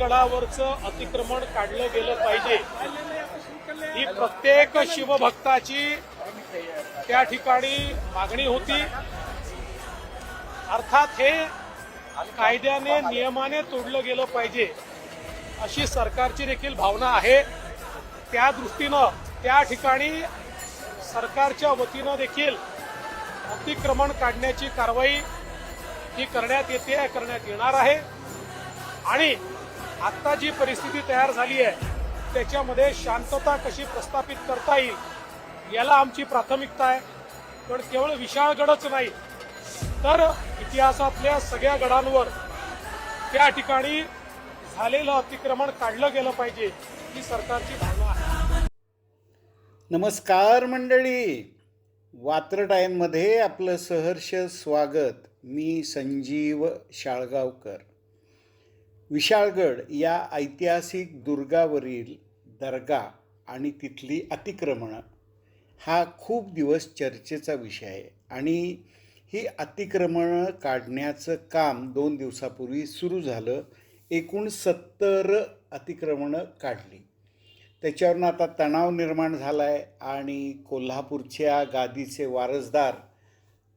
गडावरचं अतिक्रमण काढलं गेलं पाहिजे. ही प्रत्येक शिवभक्ताची त्या ठिकाणी मागणी होती. अर्थात हे कायद्याने नियमाने तोडलं गेलं पाहिजे. अशी सरकारची देखील भावना आहे. त्या दृष्टीनं त्या ठिकाणी सरकारच्या वतीनं देखील अतिक्रमण काढण्याची कारवाई ही करण्यात येते करण्यात येणार आहे. आणि आत्ता जी परिस्थिती तयार झाली आहे त्याच्यामध्ये शांतता कशी प्रस्थापित करता येईल याला आमची प्राथमिकता आहे. पण केवळ विशाळगडच नाही तर इतिहासातल्या सगळ्या गडांवर त्या ठिकाणी झालेलं अतिक्रमण काढलं गेलं पाहिजे ही सरकारची भावना आहे. नमस्कार मंडळी. वात्र टाईममध्ये आपलं सहर्ष स्वागत. मी संजीव शाळगावकर. विशाळगड या ऐतिहासिक दुर्गावरील दर्गा आणि तिथली अतिक्रमणं हा खूप दिवस चर्चेचा विषय आहे. आणि ही अतिक्रमणं काढण्याचं काम दोन दिवसापूर्वी सुरू झालं. एकूण सत्तर अतिक्रमणं काढली. त्याच्यावरनं आता तणाव निर्माण झाला आहे आणि कोल्हापूरच्या गादीचे वारसदार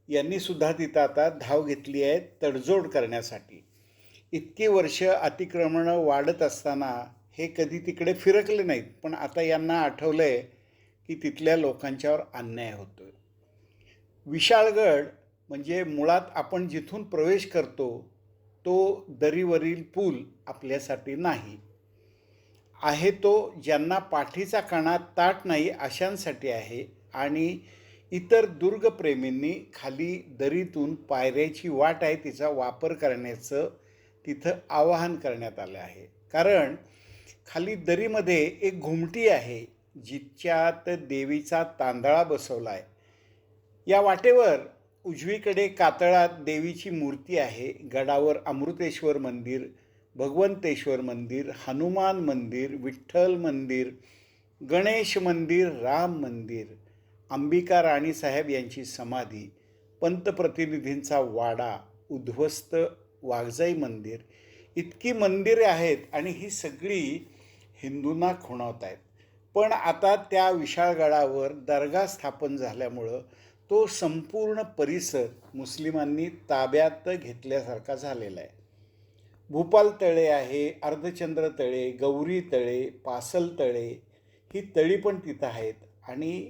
यांनीसुद्धा तिथं आता धाव घेतली आहे तडजोड करण्यासाठी. इतकी वर्ष अतिक्रमणं वाढत असताना हे कधी तिकडे फिरकले नाहीत. पण आता यांना आठवलं आहे की तिथल्या लोकांच्यावर अन्याय होतो विशाळगड म्हणजे मुळात आपण जिथून प्रवेश करतो तो दरीवरील पूल आपल्यासाठी नाही. आहे तो ज्यांना पाठीचा कणा ताट नाही अशांसाठी आहे आणि इतर दुर्गप्रेमींनी खाली दरीतून पायऱ्याची वाट आहे तिचा वापर करण्याचं तिथं आवाहन करण्यात आलं आहे. कारण खाली दरीमध्ये एक घुमटी आहे जिच्यात देवीचा तांदळा बसवला आहे. या वाटेवर उजवीकडे कातळात देवीची मूर्ती आहे. गडावर अमृतेश्वर मंदिर भगवंतेश्वर मंदिर हनुमान मंदिर विठ्ठल मंदिर गणेश मंदिर राम मंदिर अंबिका राणीसाहेब यांची समाधी पंतप्रतिनिधींचा वाडा उद्ध्वस्त वाघजाई मंदिर. इतकी मंदिरे आहेत आणि ही सगळी हिंदूंना खुणावत आहेत. पण आता त्या विशाळगडावर दर्गा स्थापन झाल्यामुळं तो संपूर्ण परिसर मुस्लिमांनी ताब्यात घेतल्यासारखा झालेला आहे. भूपाल तळे आहे अर्धचंद्र तळे गौरी तळे पासल तळे ही तळी पण तिथं आहेत. आणि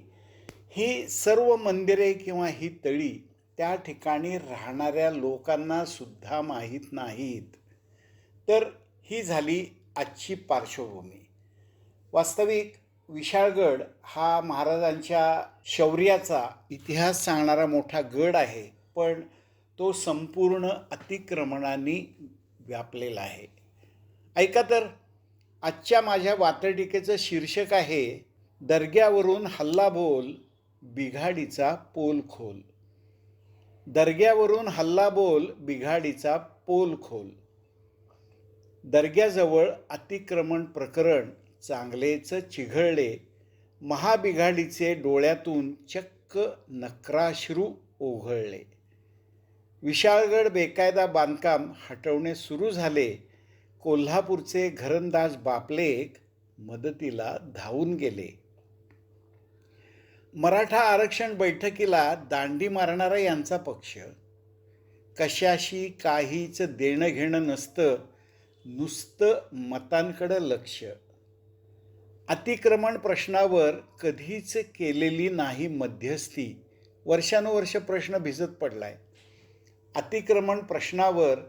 ही सर्व मंदिरे किंवा ही तळी त्या ठिकाणी राहणाऱ्या लोकांना सुद्धा माहीत नाहीत. तर ही झाली आजची पार्श्वभूमी. वास्तविक विशाळगड हा महाराजांच्या शौर्याचा इतिहास सांगणारा मोठा गड आहे पण तो संपूर्ण अतिक्रमणाने व्यापलेला आहे. ऐका तर आजच्या माझ्या वातटिकेचं शीर्षक आहे दर्ग्यावरून हल्लाबोल बिघाडीचा पोल खोल दर्ग्यावरून हल्लाबोल बिघाडीचा पोल खोल दर्ग्याजवळ अतिक्रमण प्रकरण चांगलेच चिघळले. महाबिघाडीचे डोळ्यातून चक्क नक्राश्रू ओघळले. विशाळगड बेकायदा बांधकाम हटवणे सुरू झाले. कोल्हापूरचे घरंदाज बापलेक मदतीला धावून गेले. मराठा आरक्षण बैठकीला दांडी मारणारा यांचा पक्ष. कशाशी काहीच देणं घेणं नसतं नुसतं मतांकडं लक्ष. अतिक्रमण प्रश्नावर कधीच केलेली नाही मध्यस्थी. वर्षानुवर्ष प्रश्न भिजत पडलाय. अतिक्रमण प्रश्नावर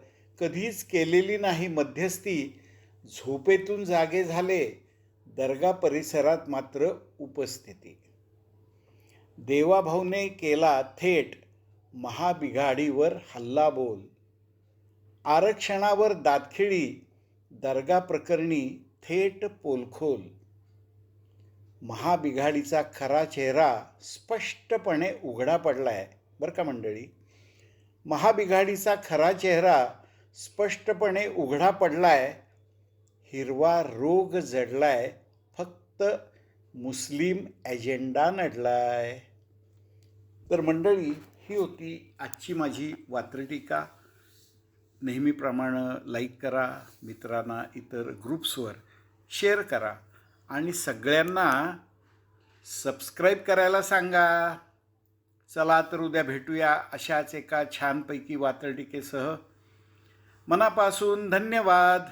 कधीच केलेली नाही मध्यस्थी. झोपेतून जागे झाले दर्गा परिसरात मात्र उपस्थिती. देवाभाऊने केला थेट महाबिघाडीवर हल्ला बोल. आरक्षणावर दातखिळी दर्गा प्रकरणी थेट पोलखोल. महाबिघाडीचा खरा चेहरा स्पष्टपणे उघडा पडला आहे बरं का मंडळी? महाबिघाडीचा खरा चेहरा स्पष्टपणे उघडा पडलाय. हिरवा रोग जडलाय. फक्त मुस्लिम एजेंडा नडलाय. तर मंडळी ही होती आजची माझी वात्रटीका. नेहमीप्रमाणे लाईक करा मित्रांना इतर ग्रुप्सवर शेअर करा आणि सगळ्यांना सबस्क्राईब करायला सांगा. चला तर उद्या भेटूया अशाच एका छानपैकी वात्रटिकेसह. मनापासून धन्यवाद.